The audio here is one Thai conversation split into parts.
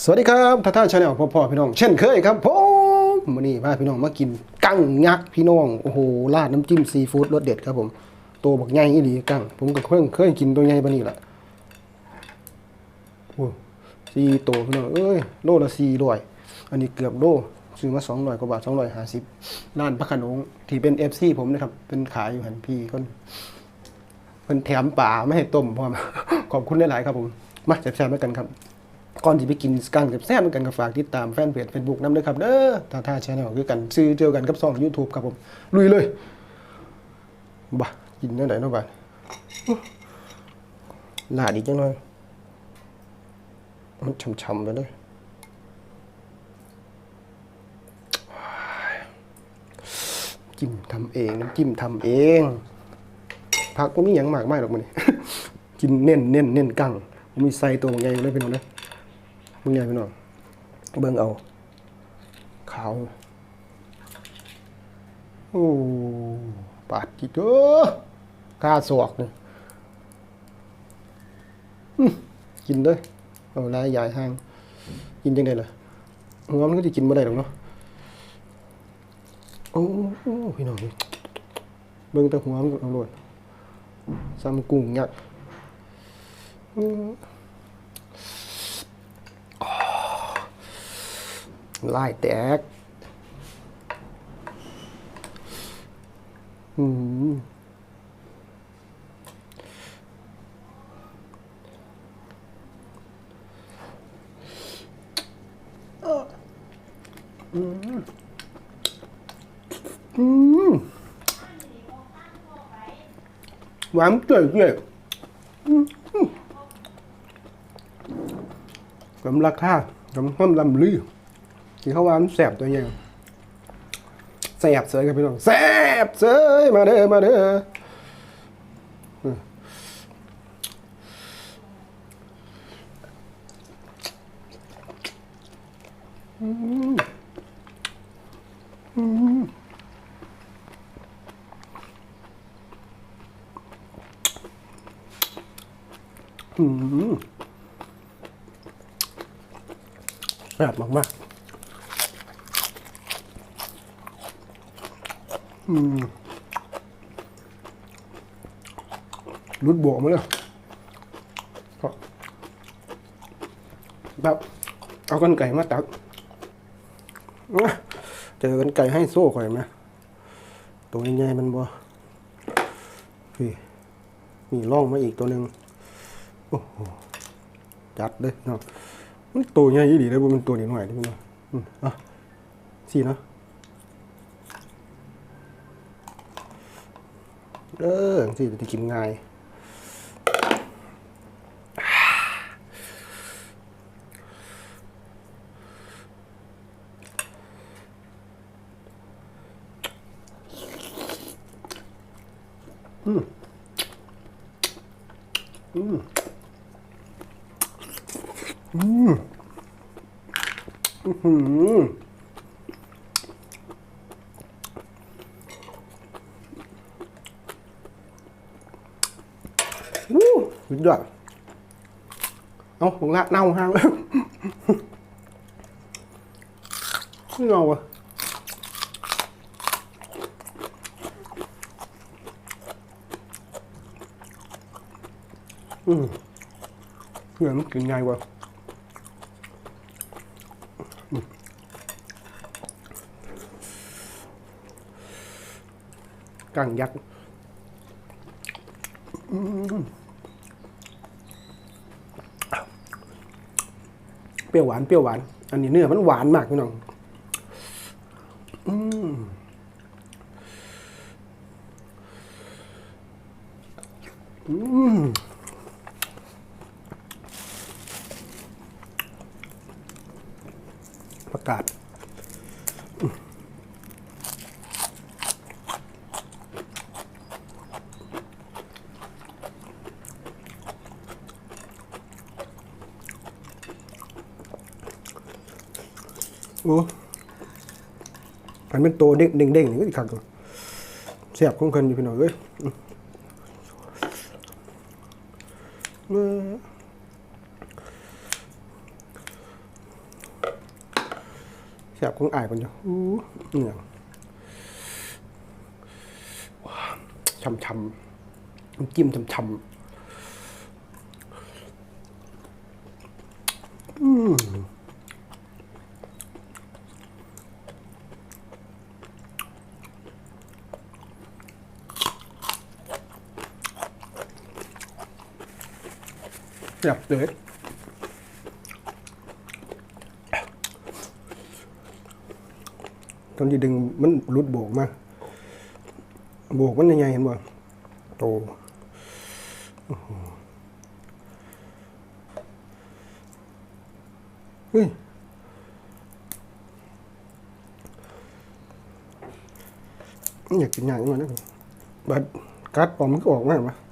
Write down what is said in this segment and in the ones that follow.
สวัสดีครับท่าท่าชาแนลพ่อพ่อพี่น้อง เช่นเคยครับผมวันนี้พาพี่น้องมากินกั้งยักษ์พี่น้องโอ้โหราดน้ำจิ้มซีฟู้ดรสเด็ดครับผมตัวบักใหญ่อีหลีกั้งผมก็เคยเคยกินตัวใหญ่ปานนี้แหละโอ้สี่ตัวพี่น้องเอ้ยโลละสี่ร้อยอันนี้เกือบโลซื้อมาสองร้อยกว่าบาทสองร้อยห้าสิบร้านพระขนงที่เป็นเอฟซีผมนะครับเป็นขายอยู่หันพี่คนเพิ่นแถมป่าไม่ให้ต้มพร้อมขอบคุณหลายๆครับผมมาแซ่บๆด้วยกันครับ ก่อนที่ไปกินกั้งแซ่บๆด้วยกันก็ฝากติดตามแฟนเพจ Facebook นำด้วยครับเด้อท่าท่าชาแนลคือกันซื้อเจอกันกับช่อง YouTube ครับผมลุยเลยบ่กินได้ไหนเนาะบ่าหลาดีจังหน่อยมันช่ำๆไปเลยจิ้มทำเองน้ำจิ้มทำเองผักก็มีอย่างมากมายหรอกมันกินเน้นเน้นเน้นกังมีใส่ตัวใหญ่เลยพี่น้องนะบางใหญ่พี่น้อง เบิ่งเอา ขาว โอ้ปาดจิเด้อข้าสวกเนี่ยกินเลยเอาลายใหญ่ห้าง กินยังไงล่ะหัวมันก็จะกินไม่ได้หรอกเนาะโอ้พี่น้องเบิ่งแต่หัวมันก็เอาโดซ้ำกุ้งยักษ์อืมอ๋อ ลายแตกอืมอืมหวานเกลือๆกำลักท่ากำห้อมลำลือ ที่เขาว่านแสบตัวยังแสบเสยกันพี่น้องแสบเสยมาเด้อมาเด้ออืมแสบมากๆอืม รุดบวกมาเลยแบบเอากันไก่มาตักเจอกันไก่ให้โซ่ข่อยไหมตัวใหญ่ๆมันบ่พี่มีร่องมาอีกตัวหนึ่งโอ้โหจัดเลยเนาะมันตัวใหญ่ยี่ดีเลยบ่มันตัวนิดหน่อยนี่มันเนาะอืมอะสี่เนาะ เออสี่จะกินง่ายอืมอู้สุดยอดเอาผมอืม เพื่อนมันกินง่ายกว่ากังยักษ์อื เปรี้ยวหวานเปรี้ยวหวาน อันนี้เนื้อมันหวานมากพี่น้องอืมอืมประกาศ อันเป็นตัวเด้งเด้งเด้งก็อีกครั้งเสียบของคนอยู่พี่น้องเอ้ยอืมเออซ่บของอายคนเดียวอู้เนี่ยว้าช่ำๆน้ำจิ้มช่ำๆอืม แซ่บเลยตอนที่ดึงมันรุดโบกมาโบกมันยังไงเห็นบ่โตโอ้โหเฮ้ยอยากกินอย่างนี้มานะบัดกัดปอมมันก็ออกมาปะโอ้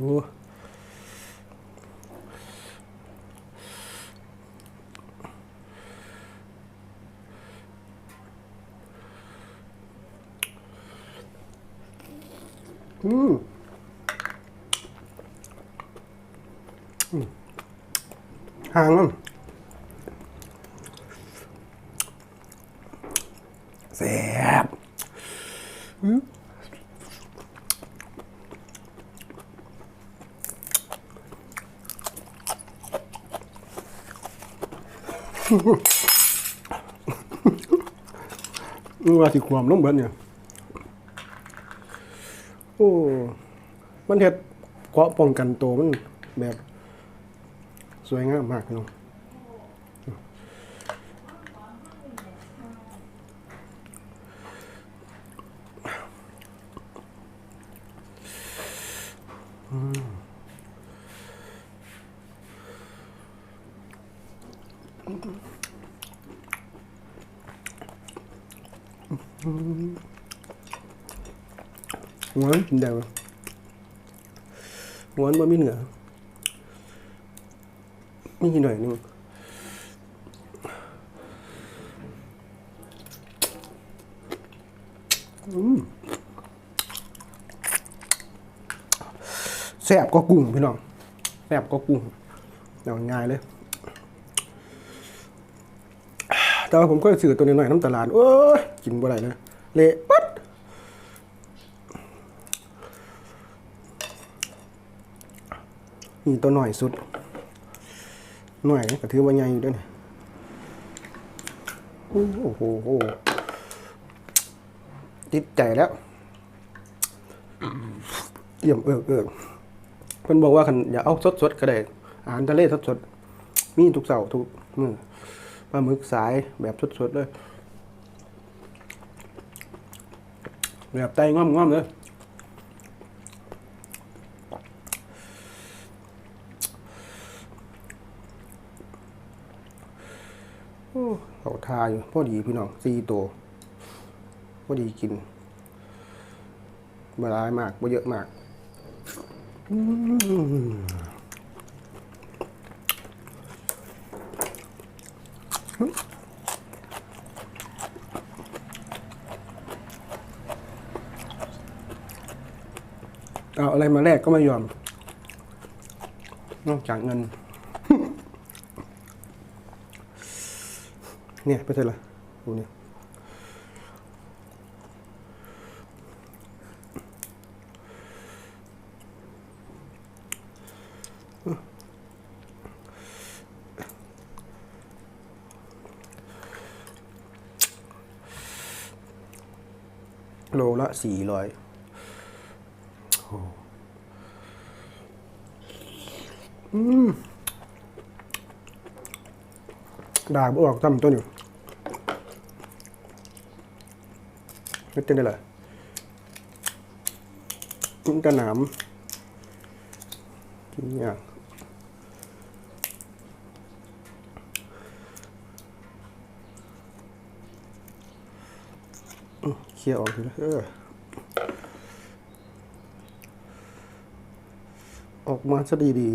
อืมอืมห่างมันแซ่บอืม ว่าสิความลงเบิดเนี่ย โอ้ มันเฮ็ดเกาะป้องกันตัวมันแบบ สวยงามมากพี่น้องอืม หวานกินได้บ่หวานบ่มีเนื้อมีหน่อยหนึงแซ่บก็กุ้งพี่น้องแซ่บก็กุ้งเอาง่ายเลย แต่ว่าผมก็ซื้อตัวนี้หน่อยน้ำตาลาดโอ้ยกินบ่ได้เลยเละปั๊ดนี่ตัวหน่อยสุด หน่อยก็ถือว่าใหญ่อยู่ด้วยนะโอ้โอ้โหติดใจแล้วเยี่ยมเอิกเอิกเพิ่นบอกว่าคันอย่าเอาสดๆก็ได้อาหารทะเลสดๆมีทุกเสาร์ทุกมื้อ ปลาหมึกสายแบบสดๆเลย แบบไตง่อมๆเลยโอ้เขาทาอยู่พอดีพี่น้องสี่ตัวพอดีกินบรายมากบ่เยอะมาก อืม เอาอะไรมาแลกก็ไม่ยอม นอกจากเงิน เนี่ยไปเถอะละดูเนี่ย โลละสี่ร้อยอืมดาบออกจำตัวอยู่ไม่เต้นได้เลยกินกระหนำกินอย่าง เคลียร์ออกทีละเออออกมาซะดี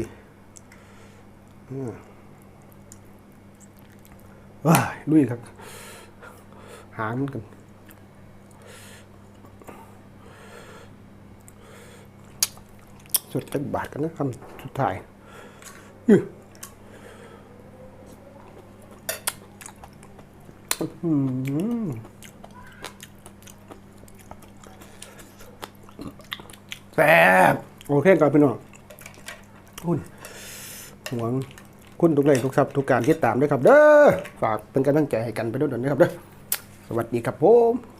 ๆอ่าว้าลุยครับ หามันกัน สุดจักบาทกันนะคำสุดท้ายอื้ออื้อหือ แซ่บโอเคก่อนพี่น้องคุณหวังคุณทุกเลยทุกทรัพย์ทุกการที่ตามด้วยครับ เด้อฝากเป็นกำลังใจให้กันไปด้วยนะครับเด้อสวัสดีครับผม